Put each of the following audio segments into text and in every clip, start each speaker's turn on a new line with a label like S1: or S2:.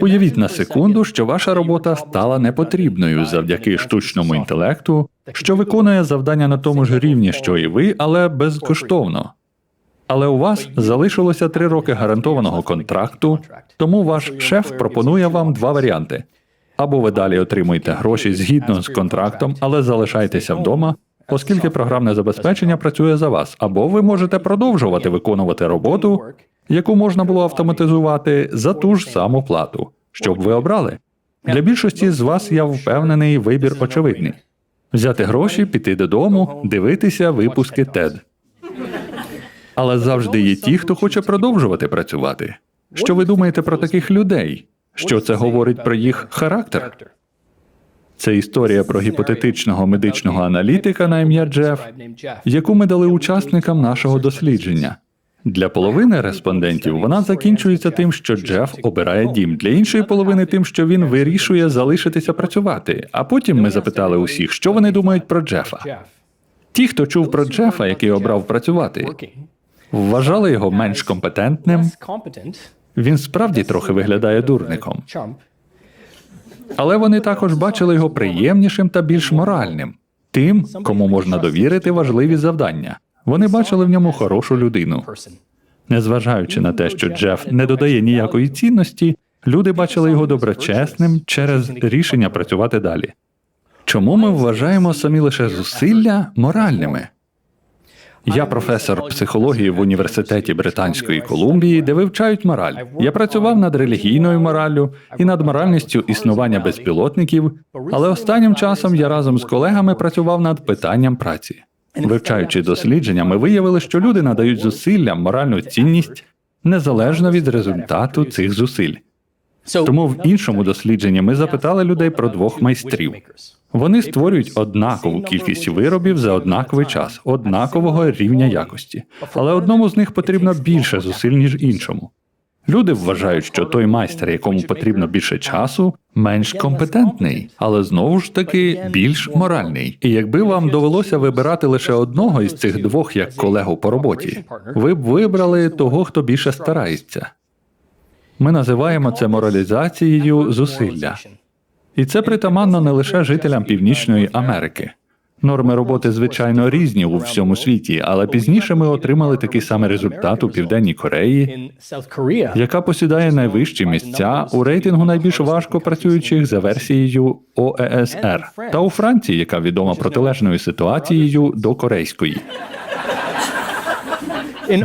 S1: Уявіть на секунду, що ваша робота стала непотрібною завдяки штучному інтелекту, що виконує завдання на тому ж рівні, що і ви, але безкоштовно. Але у вас залишилося три роки гарантованого контракту, тому ваш шеф пропонує вам два варіанти: або ви далі отримуєте гроші згідно з контрактом, але залишайтеся вдома, оскільки програмне забезпечення працює за вас, або ви можете продовжувати виконувати роботу, яку можна було автоматизувати за ту ж саму плату, що б ви обрали. Для більшості з вас я впевнений вибір очевидний: взяти гроші, піти додому, дивитися випуски TED. Але завжди є ті, хто хоче продовжувати працювати. Що ви думаєте про таких людей? Що це говорить про їх характер? Це історія про гіпотетичного медичного аналітика на ім'я Джеф, яку ми дали учасникам нашого дослідження. Для половини респондентів вона закінчується тим, що Джеф обирає дім, для іншої половини тим, що він вирішує залишитися працювати. А потім ми запитали усіх, що вони думають про Джефа. Ті, хто чув про Джефа, який обрав працювати, вважали його менш компетентним. Він справді трохи виглядає дурником, але вони також бачили його приємнішим та більш моральним, тим, кому можна довірити важливі завдання. Вони бачили в ньому хорошу людину. Незважаючи на те, що Джеф не додає ніякої цінності, люди бачили його доброчесним через рішення працювати далі. Чому ми вважаємо самі лише зусилля моральними? Я професор психології в університеті Британської Колумбії, де вивчають мораль. Я працював над релігійною мораллю і над моральністю існування безпілотників, але останнім часом я разом з колегами працював над питанням праці. Вивчаючи дослідження, ми виявили, що люди надають зусиллям моральну цінність незалежно від результату цих зусиль. Тому в іншому дослідженні ми запитали людей про двох майстрів. Вони створюють однакову кількість виробів за однаковий час, однакового рівня якості, але одному з них потрібно більше зусиль, ніж іншому. Люди вважають, що той майстер, якому потрібно більше часу, менш компетентний, але знову ж таки більш моральний. І якби вам довелося вибирати лише одного із цих двох як колегу по роботі, ви б вибрали того, хто більше старається. Ми називаємо це моралізацією зусилля. І це притаманно не лише жителям Північної Америки. Норми роботи, звичайно, різні у всьому світі, але пізніше ми отримали такий самий результат у Південній Кореї, яка посідає найвищі місця у рейтингу найбільш важко працюючих за версією ОЕСР, та у Франції, яка відома протилежною ситуацією до корейської.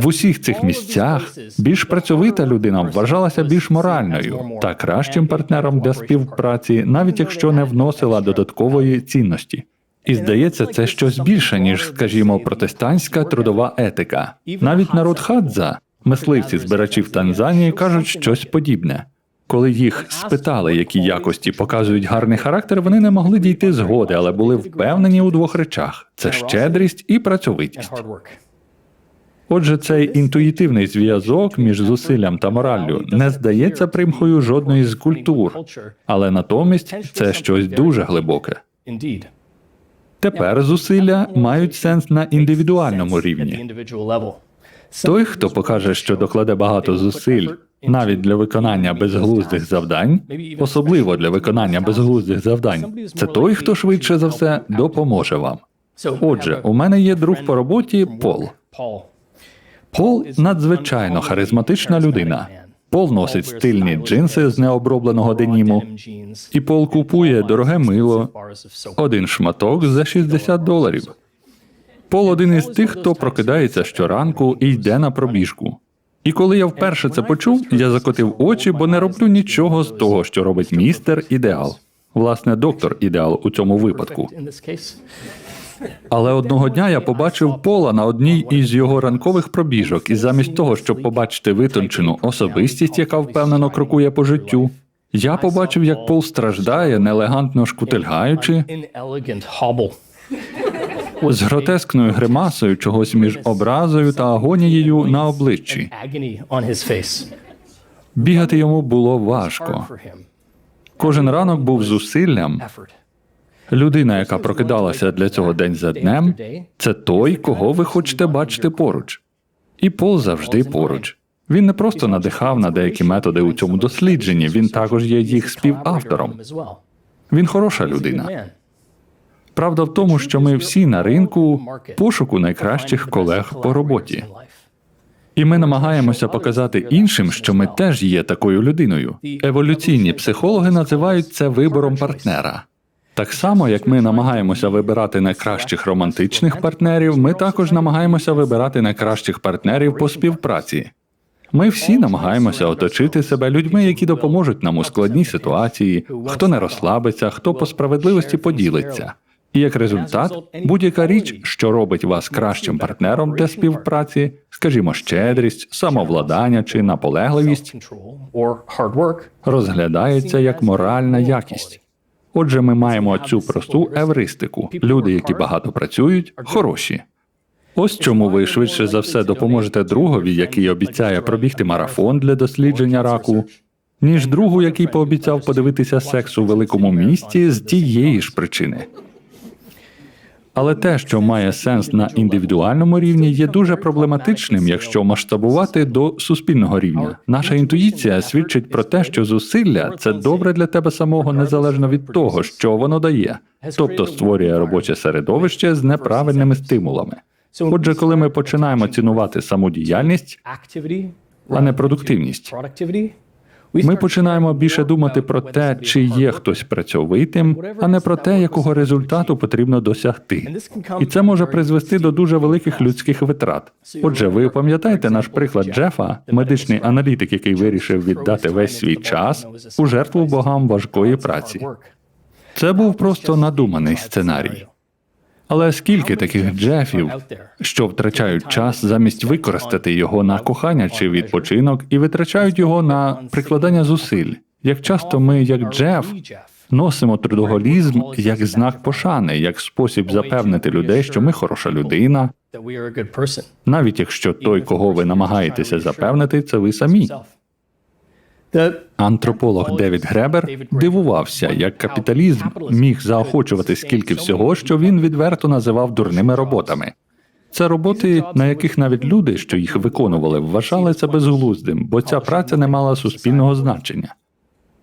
S1: В усіх цих місцях більш працьовита людина вважалася більш моральною та кращим партнером для співпраці, навіть якщо не вносила додаткової цінності. І здається, це щось більше, ніж, скажімо, протестантська трудова етика. Навіть народ Хадза, мисливці збирачі в Танзанії, кажуть щось подібне. Коли їх спитали, які якості показують гарний характер, вони не могли дійти згоди, але були впевнені у двох речах: це щедрість і працьовитість. Отже, цей інтуїтивний зв'язок між зусиллям та мораллю не здається примхою жодної з культур, але натомість це щось дуже глибоке. Тепер зусилля мають сенс на індивідуальному рівні. Той, хто покаже, що докладе багато зусиль, навіть для виконання безглуздих завдань, особливо для виконання безглуздих завдань, це той, хто швидше за все допоможе вам. Отже, у мене є друг по роботі Пол. Пол надзвичайно харизматична людина. Пол носить стильні джинси з необробленого деніму, і Пол купує дороге мило, один шматок за 60 доларів. Пол один із тих, хто прокидається щоранку і йде на пробіжку. І коли я вперше це почув, я закотив очі, бо не роблю нічого з того, що робить містер ідеал. Власне, доктор ідеал у цьому випадку. Але одного дня я побачив пола на одній із його ранкових пробіжок, і замість того, щоб побачити витончену особистість, яка впевнено крокує по життю, я побачив, як пол страждає, неелегантно шкутильгаючи, з гротескною гримасою чогось між образою та агонією на обличчі. Бігати йому було важко. Кожен ранок був зусиллям. Людина, яка прокидалася для цього день за днем, це той, кого ви хочете бачити поруч. І Пол завжди поруч. Він не просто надихав на деякі методи у цьому дослідженні, він також є їх співавтором. Він хороша людина. Правда в тому, що ми всі на ринку пошуку найкращих колег по роботі. І ми намагаємося показати іншим, що ми теж є такою людиною. Еволюційні психологи називають це вибором партнера. Так само, як ми намагаємося вибирати найкращих романтичних партнерів, ми також намагаємося вибирати найкращих партнерів по співпраці. Ми всі намагаємося оточити себе людьми, які допоможуть нам у складній ситуації, хто не розслабиться, хто по справедливості поділиться. І як результат, будь-яка річ, що робить вас кращим партнером для співпраці, скажімо, щедрість, самовладання чи наполегливість, розглядається як моральна якість. Отже, ми маємо цю просту евристику. Люди, які багато працюють, хороші. Ось чому ви швидше за все допоможете другові, який обіцяє пробігти марафон для дослідження раку, ніж другу, який пообіцяв подивитися секс у великому місті з тієї ж причини. Але те, що має сенс на індивідуальному рівні, є дуже проблематичним, якщо масштабувати до суспільного рівня. Наша інтуїція свідчить про те, що зусилля це добре для тебе самого незалежно від того, що воно дає, тобто створює робоче середовище з неправильними стимулами. Отже, коли ми починаємо цінувати самодіяльність, а не продуктивність, ми починаємо більше думати про те, чи є хтось працьовитим, а не про те, якого результату потрібно досягти. І це може призвести до дуже великих людських витрат. Отже, ви пам'ятаєте наш приклад Джефа, медичний аналітик, який вирішив віддати весь свій час у жертву богам важкої праці. Це був просто надуманий сценарій. Але скільки таких Джефів, що втрачають час замість використати його на кохання чи відпочинок, і витрачають його на прикладання зусиль. Як часто ми, як Джеф, носимо трудоголізм як знак пошани, як спосіб запевнити людей, що ми хороша людина, навіть якщо той, кого ви намагаєтеся запевнити, це ви самі. Антрополог Девід Гребер дивувався, як капіталізм міг заохочувати скільки всього, що він відверто називав дурними роботами. Це роботи, на яких навіть люди, що їх виконували, вважали це безглуздим, бо ця праця не мала суспільного значення.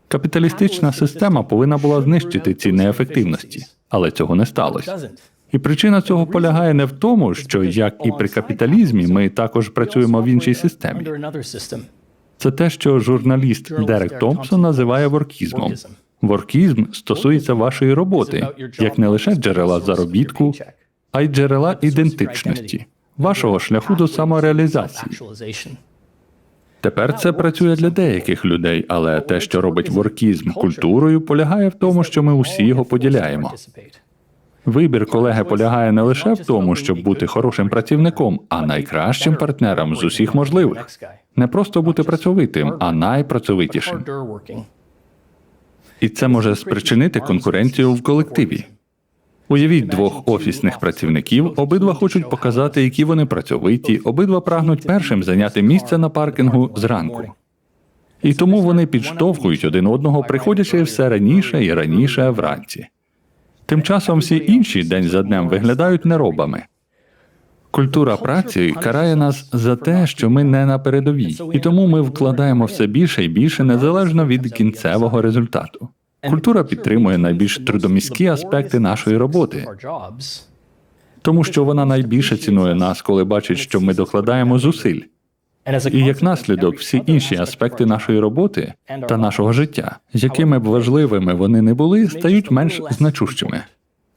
S1: Капіталістична система повинна була знищити ці неефективності, але цього не сталося. І причина цього полягає не в тому, що як і при капіталізмі, ми також працюємо в іншій системі. Це те, що журналіст Дерек Томпсон називає воркізмом. Воркізм стосується вашої роботи, як не лише джерела заробітку, а й джерела ідентичності, вашого шляху до самореалізації. Тепер це працює для деяких людей, але те, що робить воркізм культурою, полягає в тому, що ми усі його поділяємо. Вибір колеги полягає не лише в тому, щоб бути хорошим працівником, а найкращим партнером з усіх можливих. Не просто бути працьовитим, а найпрацьовитішим. І це може спричинити конкуренцію в колективі. Уявіть двох офісних працівників, обидва хочуть показати, які вони працьовиті, обидва прагнуть першим зайняти місце на паркінгу зранку. І тому вони підштовхують один одного, приходячи все раніше і раніше вранці. Тим часом всі інші день за днем виглядають неробами. Культура праці карає нас за те, що ми не на передовій, і тому ми вкладаємо все більше і більше незалежно від кінцевого результату. Культура підтримує найбільш трудоміські аспекти нашої роботи, тому що вона найбільше цінує нас, коли бачить, що ми докладаємо зусиль. І як наслідок, всі інші аспекти нашої роботи та нашого життя, якими б важливими вони не були, стають менш значущими.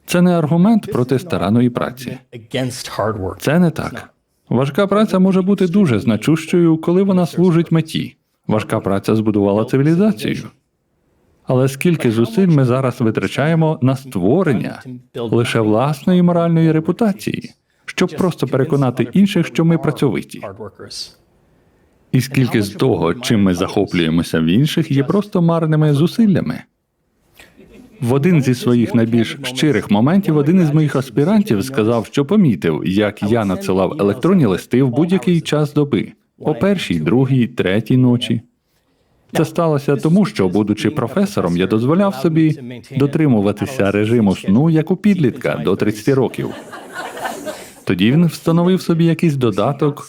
S1: Це не аргумент проти стараної праці. Це не так. Важка праця може бути дуже значущою, коли вона служить меті. Важка праця збудувала цивілізацію. Але скільки зусиль ми зараз витрачаємо на створення лише власної моральної репутації, щоб просто переконати інших, що ми працьовиті. І скільки з того, чим ми захоплюємося в інших, є просто марними зусиллями. В один зі своїх найбільш щирих моментів один із моїх аспірантів сказав, що помітив, як я надсилав електронні листи в будь-який час доби о першій, другій, третій ночі. Це сталося тому, що, будучи професором, я дозволяв собі дотримуватися режиму сну як у підлітка до 30 років. Тоді він встановив собі якийсь додаток,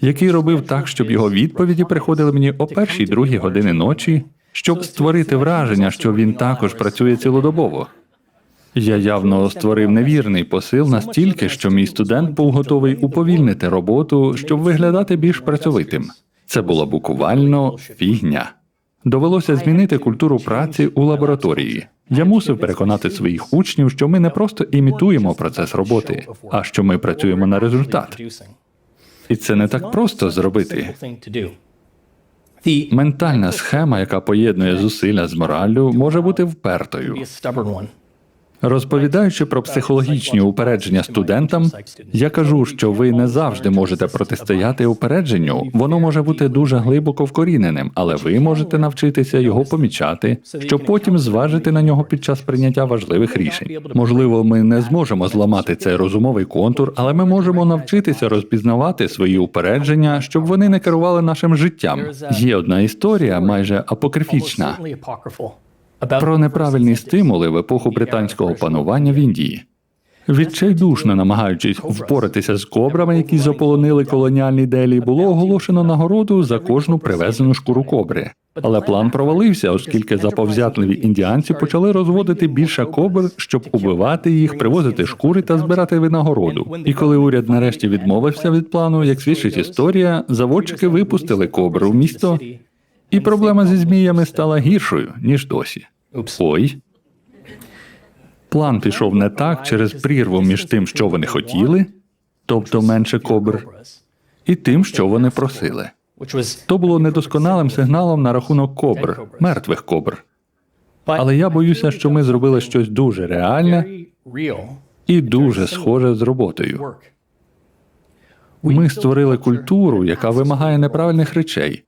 S1: який робив так, щоб його відповіді приходили мені о першій другій години ночі, щоб створити враження, що він також працює цілодобово. Я явно створив невірний посил настільки, що мій студент був готовий уповільнити роботу, щоб виглядати більш працьовитим. Це була буквально фігня. Довелося змінити культуру праці у лабораторії. Я мусив переконати своїх учнів, що ми не просто імітуємо процес роботи, а що ми працюємо на результат. І це не так просто зробити. Ментальна схема, яка поєднує зусилля з мораллю, може бути впертою. Розповідаючи про психологічні упередження студентам, я кажу, що ви не завжди можете протистояти упередженню. Воно може бути дуже глибоко вкоріненим, але ви можете навчитися його помічати, щоб потім зважити на нього під час прийняття важливих рішень. Можливо, ми не зможемо зламати цей розумовий контур, але ми можемо навчитися розпізнавати свої упередження, щоб вони не керували нашим життям. Є одна історія, майже апокрифічна, про неправильні стимули в епоху британського панування в Індії. Відчайдушно намагаючись впоратися з кобрами, які заполонили колоніальні делі, було оголошено нагороду за кожну привезену шкуру кобри. Але план провалився, оскільки заповзятливі індіанці почали розводити більше кобр, щоб убивати їх, привозити шкури та збирати винагороду. І коли уряд нарешті відмовився від плану, як свідчить історія, заводчики випустили кобри в місто, і проблема зі зміями стала гіршою ніж досі. Ой. План пішов не так через прірву між тим, що вони хотіли, тобто менше кобр, і тим, що вони просили. То було недосконалим сигналом на рахунок кобр, мертвих кобр. Але я боюся, що ми зробили щось дуже реальне і дуже схоже з роботою. Ми створили культуру, яка вимагає неправильних речей.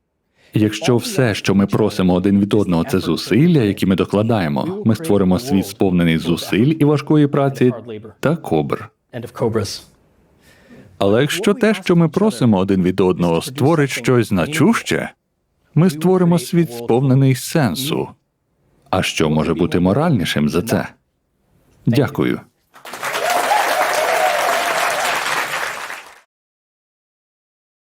S1: Якщо все, що ми просимо один від одного, це зусилля, які ми докладаємо, ми створимо світ сповнений зусиль і важкої праці та кобр. Але якщо те, що ми просимо один від одного, створить щось значуще, ми створимо світ сповнений сенсу. А що може бути моральнішим за це? Дякую.